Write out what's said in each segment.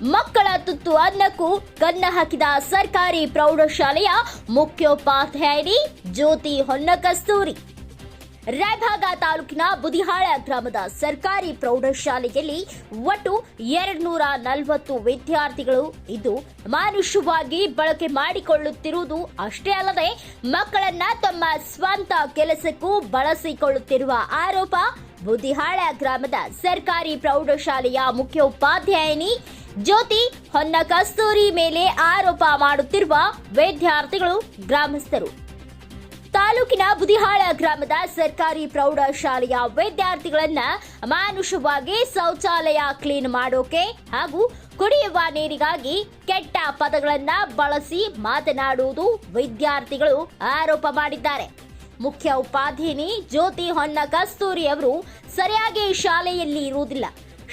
ಮಕ್ಕಳ ತುತ್ತು ಅನ್ನಕ್ಕೂ ಕನ್ನ ಹಾಕಿದ ಸರ್ಕಾರಿ ಪ್ರೌಢಶಾಲೆಯ ಮುಖ್ಯೋಪಾಧ್ಯಾಯಿನಿ ಜ್ಯೋತಿ ಹೊನ್ನಕಸ್ತೂರಿ. ರಾಯಭಾಗ ತಾಲೂಕಿನ ಬುದಿಹಾಳ ಗ್ರಾಮದ ಸರ್ಕಾರಿ ಪ್ರೌಢಶಾಲೆಯಲ್ಲಿ ಒಟ್ಟು ಎರಡು ನೂರ ನಲವತ್ತು ವಿದ್ಯಾರ್ಥಿಗಳು ಇದ್ದು ಮಾನುಷವಾಗಿ ಬಳಕೆ ಮಾಡಿಕೊಳ್ಳುತ್ತಿರುವುದು ಅಷ್ಟೇ ಅಲ್ಲದೆ ಮಕ್ಕಳನ್ನ ತಮ್ಮ ಸ್ವಂತ ಕೆಲಸಕ್ಕೂ ಬಳಸಿಕೊಳ್ಳುತ್ತಿರುವ ಆರೋಪ ಬುದಿಹಾಳ ಗ್ರಾಮದ ಸರ್ಕಾರಿ ಪ್ರೌಢಶಾಲೆಯ ಮುಖ್ಯೋಪಾಧ್ಯಾಯಿನಿ ಜ್ಯೋತಿ ಹೊನ್ನ ಕಸ್ತೂರಿ ಮೇಲೆ ಆರೋಪ ಮಾಡುತ್ತಿರುವ ವಿದ್ಯಾರ್ಥಿಗಳು ಗ್ರಾಮಸ್ಥರು. ತಾಲೂಕಿನ ಬುದಿಹಾಳ ಗ್ರಾಮದ ಸರ್ಕಾರಿ ಪ್ರೌಢಶಾಲೆಯ ವಿದ್ಯಾರ್ಥಿಗಳನ್ನ ಮಾನುಷವಾಗಿ ಶೌಚಾಲಯ ಕ್ಲೀನ್ ಮಾಡೋಕೆ ಹಾಗೂ ಕುಡಿಯುವ ನೀರಿಗಾಗಿ ಕೆಟ್ಟ ಪದಗಳನ್ನ ಬಳಸಿ ಮಾತನಾಡುವುದು ವಿದ್ಯಾರ್ಥಿಗಳು ಆರೋಪ ಮಾಡಿದ್ದಾರೆ. ಮುಖ್ಯ ಉಪಾಧ್ಯಾಯಿನಿ ಜ್ಯೋತಿ ಹೊನ್ನ ಕಸ್ತೂರಿ ಅವರು ಸರಿಯಾಗಿ ಶಾಲೆಯಲ್ಲಿ ಇರುವುದಿಲ್ಲ.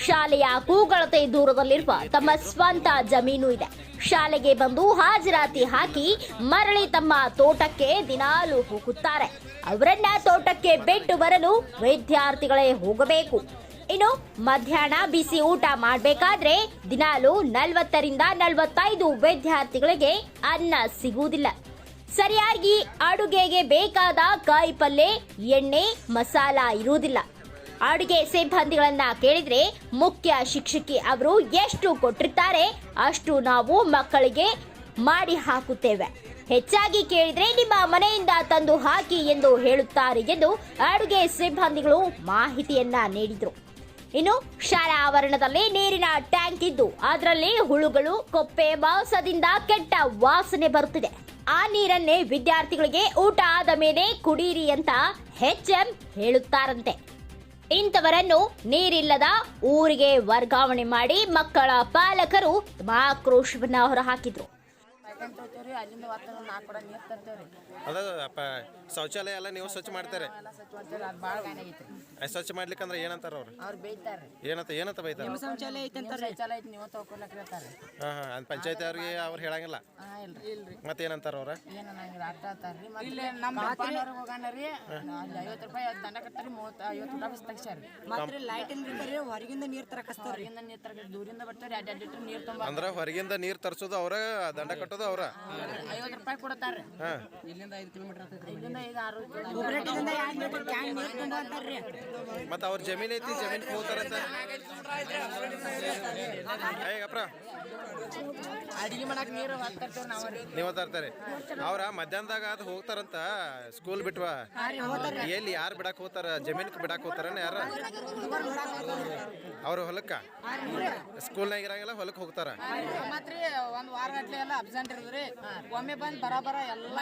ಶಾಲೆಯ ಕೂಗಳತೆ ದೂರದಲ್ಲಿರುವ ತಮ್ಮ ಸ್ವಂತ ಜಮೀನು ಇದೆ. ಶಾಲೆಗೆ ಬಂದು ಹಾಜರಾತಿ ಹಾಕಿ ಮರಳಿ ತಮ್ಮ ತೋಟಕ್ಕೆ ದಿನಾಲು ಹೋಗುತ್ತಾರೆ. ಅವರನ್ನ ತೋಟಕ್ಕೆ ಬಿಟ್ಟು ಬರಲು ವಿದ್ಯಾರ್ಥಿಗಳೇ ಹೋಗಬೇಕು. ಇನ್ನು ಮಧ್ಯಾಹ್ನ ಬಿಸಿ ಊಟ ಮಾಡಬೇಕಾದ್ರೆ ದಿನಾಲು ನಲವತ್ತರಿಂದ ನಲವತ್ತೈದು ವಿದ್ಯಾರ್ಥಿಗಳಿಗೆ ಅನ್ನ ಸಿಗುವುದಿಲ್ಲ. ಸರಿಯಾಗಿ ಅಡುಗೆಗೆ ಬೇಕಾದ ಕಾಯಿ ಎಣ್ಣೆ, ಮಸಾಲ ಇರುವುದಿಲ್ಲ. ಅಡುಗೆ ಸಿಬ್ಬಂದಿಗಳನ್ನ ಕೇಳಿದ್ರೆ ಮುಖ್ಯ ಶಿಕ್ಷಕಿ ಅವರು ಎಷ್ಟು ಕೊಟ್ಟಿರ್ತಾರೆ ಅಷ್ಟು ನಾವು ಮಕ್ಕಳಿಗೆ ಮಾಡಿ ಹಾಕುತ್ತೇವೆ. ಹೆಚ್ಚಾಗಿ ಕೇಳಿದ್ರೆ ನಿಮ್ಮ ಮನೆಯಿಂದ ತಂದು ಹಾಕಿ ಎಂದು ಹೇಳುತ್ತಾರೆ ಎಂದು ಅಡುಗೆ ಸಿಬ್ಬಂದಿಗಳು ಮಾಹಿತಿಯನ್ನ ನೀಡಿದರು. ಇನ್ನು ಶಾಲಾ ಆವರಣದಲ್ಲಿ ನೀರಿನ ಟ್ಯಾಂಕ್ ಇದ್ದು ಅದರಲ್ಲಿ ಹುಳುಗಳು, ಕೊಪ್ಪೆ ಮಾಂಸದಿಂದ ಕೆಟ್ಟ ವಾಸನೆ ಬರುತ್ತಿದೆ. ಆ ನೀರನ್ನೇ ವಿದ್ಯಾರ್ಥಿಗಳಿಗೆ ಊಟ ಆದ ಮೇಲೆ ಕುಡಿಯಿರಿ ಅಂತ ಎಂ ಹೇಳುತ್ತಾರಂತೆ. ಇಂಥವರನ್ನು ನೀರಿಲ್ಲದ ಊರಿಗೆ ವರ್ಗಾವಣೆ ಮಾಡಿ ಮಕ್ಕಳ ಪಾಲಕರು ತಮ್ಮ ಆಕ್ರೋಶವನ್ನ ಹೊರಹಾಕಿದ್ರು. ಅಲ್ಲಿಂದ ವಾತಾವರಣ ನಾಲ್ಕು ಕೂಡ ನೀರು ತರ್ತೇವ್ರಿ ಅದ ಅಪ್ಪ ಶೌಚಾಲಯ ಎಲ್ಲ ನೀವು ಸ್ವಚ್ಛ ಮಾಡ್ತಾರೆ? ಸ್ವಚ್ಛ ಮಾಡ್ಲಿಕ್ಕಂದ್ರೆ ಏನಂತಾರ ಅವ್ರು? ಅವ್ರು ಏನಂತ ಏನಂತ ಬೈತಾರ? ನಿಮ್ಮ ಶೌಚಾಲಯ ಐತಿ ಅಂತ ಶೌಚಾಲಯ ಐತಿ ನೀವು ತಗೊಳಕ್ ಹೇಳ್ತಾರೆ ಹಾಂ ಹಾಂ ಅದು ಪಂಚಾಯತಿ ಅವ್ರಿಗೆ ಅವ್ರು ಹೇಳಂಗಿಲ್ಲ? ಹಾಂ ಇಲ್ರಿ. ಇಲ್ರಿ. ಮತ್ತೆ ಏನಂತಾರೆ ಅವ್ರ? ಏನು ನಂಗೆ ಅರ್ಥ ಆತಾರ್ರಿ. ಮತ್ತೆ ನಮ್ಮ ಅಪ್ಪನವ್ರಿಗೆ ಹೋಗೋಣ ರೀ. ಅಲ್ಲಿ ಐವತ್ತು ರೂಪಾಯಿ ದಂಡ ಮೂವತ್ತು ಐವತ್ತು ರೂಪಾಯಿ ತೆಗ್ಸ್ಯಾರಿ ಮಾತ್ರ ಲೈಟ್ ಇಲ್ರಿ ಹೊರಗಿಂದ ನೀರ್ ತರಕ್ ಹಚ್ತಾವ್ರಿ ಹೊರಗಿಂದ ನೀರು ದೂರಿಂದ ಬರ್ತಾರೆ ಎರಡು ಎರಡು ಲೀಟ್ರ್ ನೀರು ತುಂಬ ಅಂದ್ರೆ ಹೊರಗಿಂದ ನೀರು ತರ್ಸೋದು ಅವ್ರ ದಂಡ ಕಟ್ಟೋದು ಅವ್ರ? ಐವತ್ತು ರೂಪಾಯಿ ಕೊಡ್ತಾರೆ ಹಾಂ. ಇಲ್ಲಿಂದ ಐದು ಕಿಲೋಮೀಟರ್ ಇಲ್ಲಿಂದ ಐದು ಆರು ಕಿಲೋಮೀಟರ್ ಎರಡು ಲೀಟರ್ ಕ್ಯಾನ್ ನೀರ್ ತುಂಬ ಅಂತಾರ್ರಿ. ಮತ್ತೆ ಅವ್ರ ಜಮೀನ್ ಐತಿ ಜಮೀನ್ ಹೋಗ್ತಾರಂತ ಅಡಿಗೆ ನೀರು ನಾವು ತರ್ತಾರೆ. ಅವ್ರ ಮಧ್ಯಾಹ್ನದಾಗ ಅದು ಹೋಗ್ತಾರಂತ ಸ್ಕೂಲ್ ಬಿಟ್ವಾ? ಎಲ್ಲಿ ಯಾರು ಬಿಡಕ್ ಹೋಗ್ತಾರ ಜಮೀನ್ ಬಿಡಕ್ ಹೋಗ್ತಾರ ಯಾರ? ಅವ್ರ. ಹೊಲಕ್ಕ? ಸ್ಕೂಲ್ನಾಗ ಇರಂಗಿಲ್ಲ ಹೊಲಕ್ ಹೋಗ್ತಾರ. ಮತ್ರಿ ಒಂದ್ ವಾರ ಗಟ್ಲೆ ಎಲ್ಲ ಅಬ್ಸೆಂಟ್ ಇರೋದ್ರಿ ಒಮ್ಮೆ ಬಂದ್ ಬರಾಬರ ಎಲ್ಲ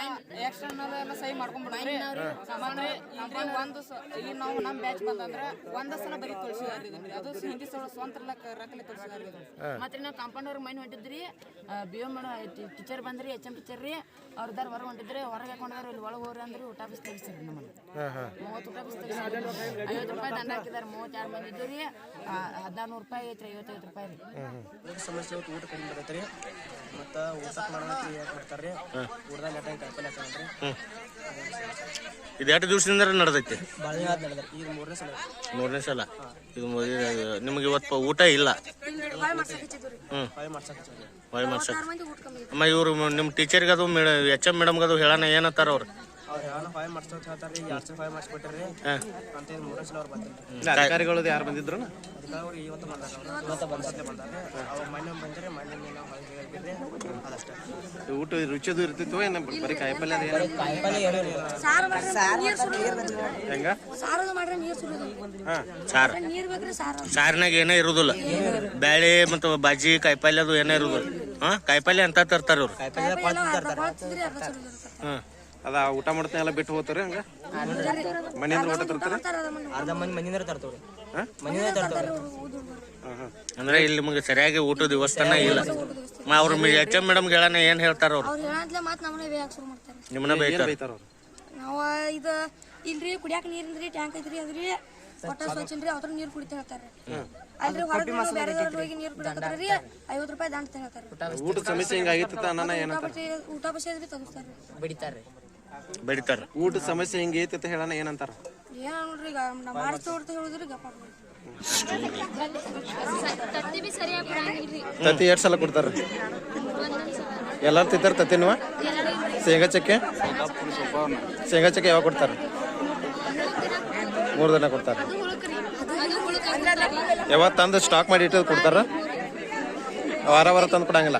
ಎಕ್ಸ್ಟರ್ನಲ್ ಎಲ್ಲ ಸಹಿ ಮಾಡ್ಕೊಂಡ್ಬಿಡ್ರಿ ಒಂದು ಈಗ ನಾವು ನಮ್ ಬಂದಂದ್ರ ಒಂದ ಸಲ ಬರೀ ತೋರಿಸಿದ್ರಿ ಅದು ಹಿಂದಿ ಸಲ ಸ್ವಂತ ರಕಲೆ ತೋರಿಸಿದ್ರಿ ಮತ್ತೆ ನಾವು ಕಾಂಪೌಂಡರ್ ಮೈನ್ ಹೊಂಟಿದ್ರಿ ಬಿ ಎಂ ಟೀಚರ್ ಬಂದ್ರಿ ಎಚ್ ಎಂ ಟೀಚರ್ ರೀ ಅವ್ರದಾರ ಹೊರಗೆ ಹೊಂಟಿದ್ರಿ ಹೊರಗೆ ಹಾಕೊಂಡ್ರೆ ಇಲ್ಲಿ ಒಳಗೆ ಹೋಗ್ರಿ ಅಂದ್ರೆ ಊಟ ಬಿಸಿ ತೆಗಿಸ್ರಿ ನಮ್ಮಲ್ಲಿ ಹಾಂ ಹಾಂ. ಮೂವತ್ತು ರೂಪಾಯಿ ಬಿಸಿ ಐವತ್ತು ರೂಪಾಯಿ ದಂಡ ಹಾಕಿದಾರೆ ಮೂವತ್ತಾರು ಮಂದಿ ಇದ್ದು ರೀ. ಹದಿನಾರು ನೂರು ರೂಪಾಯಿ ಐತ್ರಿ ಐವತ್ತೈದು ರೂಪಾಯಿ ರೀ. ಊಟ ಸಮಸ್ಯೆ ಇವತ್ತು ಊಟ ಕಡಿಮೆ ಮತ್ತೆ ರೀ. ಮತ್ತು ಊಟಕ್ಕೆ ಮಾಡೋಕೆ ಯಾಕೆ ಕೊಡ್ತಾರೆ ರೀ? ಊಟದಾಗ ಕಾಯಿಪಲ್ಲೆ ಹಾಕೊಂಡ್ರಿ ಇದು ಎಷ್ಟು ದಿವಸದಿಂದ ನಡೆದೈತಿ. ಈಗ ಮೂರನೇ ಸಲ. ಮೂರನೇ ಸಲ. ಇದು ನಿಮ್ಗೆ ಇವತ್ತು ಊಟ ಇಲ್ಲ? ಹ್ಞೂ ವೈ ಮಾಡ್ಸಕ್ಕೆ. ಅಮ್ಮ ಇವರು ನಿಮ್ಮ ಟೀಚರ್ಗೆ ಅದು ಎಚ್ ಎಂ ಮೇಡಮ್ಗೆ ಅದು ಹೇಳೋಣ ಏನಂತಾರ ಅವ್ರು? ಅವ್ರು ಹೇಳೋಣ ಫೈವ್ ಮಾಡ್ಸೋಕೆ ಹೇಳ್ತಾರೆ ರೀ ಎರಡು ಸಲ ಫೈವ್ ಮಾಡಿಸ್ಬಿಟ್ರಿ ಅಂತ ಇದು ಮೂರನೇ ಸಲ ಅವ್ರು ಬಂದಿಲ್ಲ. ಅಧಿಕಾರಿಗಳದ್ದು ಯಾರು ಬಂದಿದ್ರು ಅದಕ್ಕೆ ಅವ್ರು ಇವತ್ತು ಬಂದಾರ ಅವ್ರು. ಇವತ್ತು ಬಂದತ್ತೆ ಬಂದಾರೆ. ಅವ್ರು ಮೊನ್ನೆ ಬಂದಿರಿ ಮೊನ್ನೆ ನಾವು ಹೊರಗೆ ಹೇಳಿದ್ರಿ ಅದಷ್ಟೇ. ಊಟ ರುಚಿದು ಇರ್ತಿತ್ತು ಏನು ಬರೀ ಕಾಯಿಪಲ್ಯ ಹೆಂಗ? ಸಾರೋದು ಮಾಡ್ರೆ ನೀರ್ ಸುರಿದು. ಸಾರು. ನೀರ್ ಬೇಕ್ರಿ ಸಾರು. ಸಾರಿನಾಗ ಏನೇ ಇರುದಿಲ್ಲ. ಬ್ಯಾಳೆ ಮತ್ತು ಬಾಜಿ ಕಾಯಿಪಲ್ಯ ಅದು ಏನೇ ಇರುದಿಲ್ಲ. ಹಾಂ ಕಾಯಿಪಲ್ಯ ಅಂತ ತರ್ತಾರೆ ಅವ್ರು ಹ್ಮ್. ಪಾತ್ ಅದ ಊಟ ಮಾಡ್ತಾನೆ ಎಲ್ಲ ಬಿಟ್ಟು ಹೋಗ್ತಾರೆ ಹಂಗ? ಮನೆಯಿಂದ ಊಟ ತರ್ತಾರೆ? ಅರ್ಧ ಮಂದಿ ಮನೆಯಿಂದ ತರ್ತವ್ರಿ. ಮನೆಯಿಂದ ತರ್ತವ್ರಿ. ಅಂದ್ರೆ ಇಲ್ಲಿ ನಿಮಗೆ ಸರಿಯಾಗಿ ಊಟದ ವ್ಯವಸ್ಥೆನ ಇಲ್ಲ. ಮ ಅವ್ರ ಎಚ್ ಎಂ ಮೇಡಮ್ ಗೆಳನ ಏನು ಹೇಳ್ತಾರ ಅವ್ರು? ಅವ್ರು ಹೇಳಂತ್ಲೆ ಮಾತ್ ಶುರು ಮಾಡ್ತಾರೆ. ನಿಮ್ಮನ್ನ ಬೈತಾರ ನಾವ ಇದ ನಾವು ಇದು ಇಲ್ರಿ ಕುಡಿಯಾಕ ನೀರಿಂದ್ರಿ ಟ್ಯಾಂಕ್ ಐತ್ರಿ ಅದ್ರಿ. ಒಟ್ಟ ಸ್ವಚ್ಛ ಇಲ್ರಿ ಅದ್ರ ನೀರ್ ಕುಡಿತ ಹೇಳ್ತಾರೆ ಅಲ್ರಿ ಹೊರಗೆ ಬೇರೆ ಹೋಗಿ ನೀರ್ ರೂಪಾಯಿ ದಂಡ ಹೇಳ್ತಾರೆ ಊಟದ ಸಮಸ್ಯೆ ಹಿಂಗಾಗಿತ್ತು ಊಟ ಬಸ್ ಊಟ ಬಸಿ ಅದ್ರಿ ಊಟ ಊಟದ ಸಮಸ್ಯೆ ಹಿಂಗೆ ಐತಿ ಅಂತ ಹೇಳೋಣ ಏನಂತಾರ? ಏನ್ ನೋಡ್ರಿ ಈಗ ನಾ ಮಾಡಿಸ್ತಾ ಹೊಡ್ತಾ ಹೇಳಿದ್ರಿ ಗಪ್ಪ ತತ್ತಿ ಎರಡ್ ತತ್ತಿ ಎಷ್ಟು ಸಲ ಕೊಡ್ತಾರ? ಎಲ್ಲಾರು ತಿಂತಾರ ತತ್ತಿ ನೀವು ಶೇಂಗಾ ಚಕ್ಕೆ? ಶೇಂಗಾ ಚಕ್ಕೆ ಯಾವಾಗ ಕೊಡ್ತಾರ? ಮೂರು ದಿನ ಕೊಡ್ತಾರ. ಯಾವಾಗ ತಂದು ಸ್ಟಾಕ್ ಮಾಡಿ ಇಟ್ಟು ಕೊಡ್ತಾರ? ವಾರ ವಾರ ತಂದು ಕೊಡಂಗಿಲ್ಲ.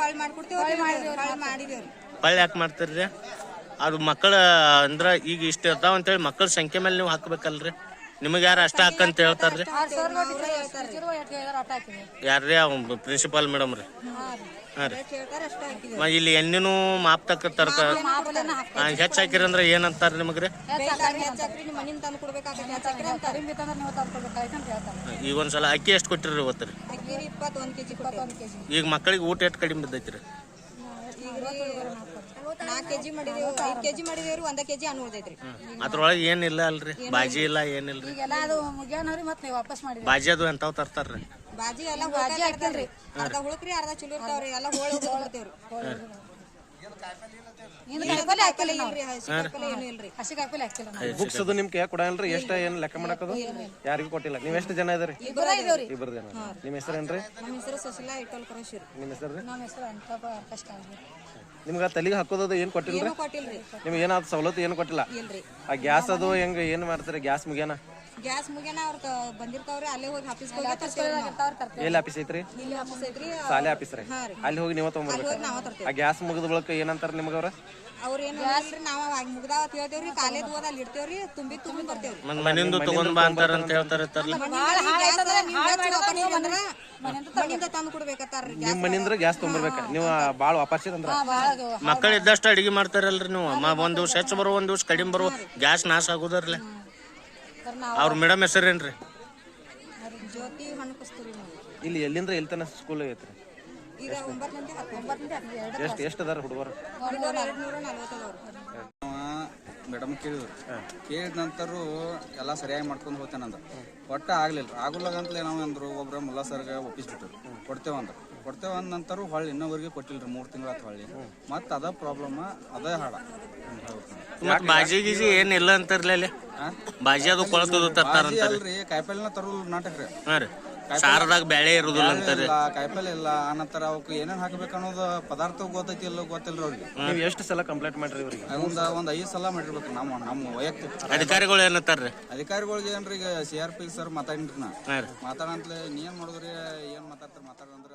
ಹೊಳ್ ಮಾಡ್ಕೊಡ್ತೀವಿ ಯಾಕೆ ಮಾಡ್ತೀರಿ ಅದು ಮಕ್ಕಳ ಅಂದ್ರ ಈಗ ಇಷ್ಟ ಇರ್ತಾವ ಅಂತೇಳಿ ಮಕ್ಕಳ ಸಂಖ್ಯೆ ಮೇಲೆ ನೀವು ಹಾಕ್ಬೇಕಲ್ರಿ? ನಿಮಗೆ ಯಾರು ಅಷ್ಟ ಹಾಕಂತ ಹೇಳ್ತಾರ್ರಿ ಯಾರ್ರಿ ಅವ್ ಪ್ರಿನ್ಸಿಪಾಲ್ ಮೇಡಮ್ ರೀ. ಹಾ ರೀ. ಮ ಇಲ್ಲಿ ಎಣ್ಣಿನೂ ಮಾಪ್ ತಕ್ಕ ತರ್ಕ ಹೆಚ್ಚು ಹಾಕಿರಿ ಅಂದ್ರೆ ಏನಂತಾರ ನಿಮಗ್ರಿ? ಈಗ ಒಂದ್ಸಲ ಅಕ್ಕಿ ಎಷ್ಟು ಕೊಟ್ಟಿರಿ ಇವತ್ತು ರೀ? ಅಕ್ಕಿ ಇಪ್ಪತ್ತೊಂದು ಕೆಜಿ ಇಪ್ಪತ್ತೊಂದು ಕೆಜಿ. ಈಗ ಮಕ್ಕಳಿಗೆ ಊಟ ಎಷ್ಟು ಕಡಿಮೆ ಬಿದ್ದೈತಿ ರೀ ನಾಲ್ಕು ಕೆಜಿ ಮಾಡಿದೇವು ಐದು ಕೆಜಿ ಮಾಡಿದೇವ್ರಿ ಒಂದ ಕೆಜಿ ಅನ್ನ ಉಳ್ದೈತ್ರಿ. ಅದ್ರೊಳಗೆ ಏನಿಲ್ಲ ಅಲ್ರಿ? ಬಾಜಿ ಇಲ್ಲ ಏನಿಲ್ರಿ? ಈಗೆಲ್ಲ ಅದು ಮುಗ್ಯಾನವ್ರಿ ಮತ್ತೆ ನೀವು ವಾಪಸ್ ಮಾಡಿದ್ರಿ ಬಾಜಿ ಅದು ಎಂತಾವ್ ತರ್ತಾರ್ರಿ? ಬಾಜಿ ಎಲ್ಲ ಬಾಜಿ ಹಾಕಿಲ್ರಿ ಅರ್ಧ ಹುಳುಕ್ರಿ ಅರ್ಧ ಚಲೋ ಇರ್ತಾವ್ರಿ ಎಲ್ಲ ಹೋಳಿ ಹೋಗ್ಬಿಡ್ತೇವ್ರಿ ಬುಕ್ಸ್ ಅದು ನಿಮ್ಗೆ ಯಾಕೆ ಎಷ್ಟ ಎಷ್ಟು ಏನು ಲೆಕ್ಕ ಮಾಡಕದು? ಯಾರಿಗೂ ಕೊಟ್ಟಿಲ್ಲ. ನೀವು ಎಷ್ಟು ಜನ ಇದ್ರಿ? ಇಬ್ಬರು ಜನ ನಮ್ಮ ಹೆಸರು ಏನ್ರಿ? ನಿಮ್ ಕರೋಶಿರಿ ನಿಮ್ಮ ಹೆಸರು ನಿಮ್ಗೆ ತಲೆಗೆ ಹಾಕೋದು ಏನು ಕೊಟ್ಟಿಲ್ರಿ? ಕೊಟ್ಟಿಲ್ರಿ. ನಿಮ್ಗೆ ಏನಾದ್ರು ಸವಲತ್ತು ಏನ್ ಕೊಟ್ಟಿಲ್ಲ? ಆ ಗ್ಯಾಸ್ ಅದು ಹೆಂಗೆ ಏನ್ ಮಾಡ್ತಾರೆ? ಗ್ಯಾಸ್ ಮುಗಿಯನ ಗ್ಯಾಸ್ ಮುಗಿಯನ ಅವ್ರ ಬಂದಿರ್ತಾವ್ರಿ ಅಲ್ಲೇ ಹೋಗಿ ಆಫೀಸ್ ಹೋಗಿ ತರ್ತೇವ್ರಿ ಎಲ್ಲಿ ಆಫೀಸ್ ಐತ್ರಿ? ಇಲ್ಲಿ ಆಫೀಸ್ ಐತ್ರಿ ಸಾಲೆ ಆಫೀಸ್ ರೀ. ಹಾ ರೀ. ಅಲ್ಲಿ ಹೋಗಿ ನೀವು ಹೋಗಿ ನಾವ ತರ್ತೇವ್ರಿ ಆ ಗ್ಯಾಸ್ ಮುಗಿದ ಬಳಿಕ ಏನಂತಾರ ನಿಮ್ಗೆ ಅವ್ರ ಅವ್ರ ಏನು ಇಲ್ರಿ ನಾವ ಮುಗ್ದಾವ ಅಂತ ಹೇಳ್ತೇವ್ರಿ ಕಾಲೇದ್ ಹೋದ ಅಲ್ಲಿ ಇಡ್ತೇವ್ರಿ ತುಂಬಿ ತುಂಬಿ ಬರ್ತೇವ್ರಿ. ಮತ್ ಮನಿಂದು ತಗೊಂಡ್ ಬಾ ಅಂತಾರ ಅಂತ ಹೇಳ್ತಾರೆ ತಂದು ಕೊಡ್ಬೇಕತ್ತಾರ್ರಿ ಗ್ಯಾಸ್ ತೊಗೊಂಬರ್ಬೇಕು. ನೀವು ಭಾಳ ವಾಪಸ್ ಅಂದ್ರೆ ಮಕ್ಕಳು ಇದ್ದಷ್ಟು ಅಡಿಗೆ ಮಾಡ್ತಾರಲ್ರಿ ನೀವು. ಒಂದ್ ದಿವ್ಸ ಹೆಚ್ಚು ಬರೋ ಒಂದ್ ದಿವ್ಸ ಕಡಿಮೆ ಬರೋ ಗ್ಯಾಸ್ ನಾಶ ಆಗುದರ್ಲೆ. ಅವ್ರ ಮೇಡಮ್ ಹೆಸರೇನ್ರಿ? ಜ್ಯೋತಿ ಇಲ್ಲಿ ಎಲ್ಲಿಂದ್ರ ಎಲ್ಲಿ ತನಕ ಸ್ಕೂಲ್ ಐತ್ರಿ ಈಗ ಒಂಬತ್ತನೇ ಹತ್ತು ಒಂಬತ್ತನೇ ಹತ್ತು ಎಷ್ಟು ಎಷ್ಟು ಅದಾರ ಹುಡುಗರು? ಎರಡು ನೂರ ನಲ್ವತ್ತದವ್ರು. ಮೇಡಮ್ ಕೇಳಿದ್ರು. ಕೇಳಿದ ನಂತರ ಎಲ್ಲ ಸರಿಯಾಗಿ ಮಾಡ್ಕೊಂಡು ಹೋಗ್ತೇನಂದ ಒಟ್ಟ ಆಗ್ಲಿಲ್ಲ ಆಗುಲಾಗಂತಲೇ ನಾವು ಅಂದ್ರು ಒಬ್ರ ಮುಲ್ಲಾ ಸರ್ಗೆ ಒಪ್ಪಿಸ್ಬಿಟ್ರು ಕೊಡ್ತೇವಂದ್ರ. ಕೊಡ್ತೇವ ಅಂದ ನಂತರ ಹೊಳ್ಳಿ ಇನ್ನೊವರೆಗೆ ಕೊಟ್ಟಿಲ್ರಿ ಮೂರು ತಿಂಗಳ ಹೊಳ್ಳಿ. ಮತ್ತೆ ಅದ ಪ್ರಾಬ್ಲಮ್ ಅದೇ ಹಾಡ ಮತ್ ಬಾಜಿ ಗೀಜಿ ಏನಿಲ್ಲ ಇಲ್ಲ ಅಂತಾರ್ಲಿ ಅಲ್ಲಿ? ಬಾಜಿ ಅದು ಕೊಳತದ ತರ್ತಾರ ಅಲ್ರಿ ಕಾಯಿಪಲ್ಲೆನ ತರುಲ್ ನಾಟಕ ರೀ. ಹಾ ರೀ. ಸಾರದಾಗ ಬ್ಯಾಳೆ ಇರುದಿಲ್ಲ ಅಂತಾರೆ ಇಲ್ಲ ಕಾಯಿಪಲ್ಲೆ ಇಲ್ಲ ಆನಂತರ ಅವಕ್ಕೆ ಏನೇನ್ ಹಾಕ್ಬೇಕು ಅನ್ನೋದು ಪದಾರ್ಥ ಗೊತ್ತೈತಿ ಇಲ್ಲ ಗೊತ್ತಿಲ್ಲ ಅವ್ರಿಗೆ. ನೀವು ಎಷ್ಟು ಸಲ ಕಂಪ್ಲೇಂಟ್ ಮಾಡ್ರಿ ಇವ್ರಿಗೆ? ಒಂದು ಒಂದ್ ಐದು ಸಲ ಮಾಡಿರ್ಬೇಕು ನಮ್ಮ ನಮ್ಮ ವೈಯಕ್ತಿಕ ಅಧಿಕಾರಿಗಳು ಏನಂತಾರ್ರಿ ಅಧಿಕಾರಿಗಳಿಗೆ ಏನ್ರಿ ಈಗ ಸಿ ಆರ್ ಪಿ ಸರ್ ಮಾತಾಡಿನ್ರಿ ನಾ. ಮಾತಾಡಂತ್ಲೆ ನೀ ಏನ್ ಮಾಡಿದ್ರಿ ಏನ್ ಮಾತಾಡ್ತಾರ ಮಾತಾಡಂದ್ರೆ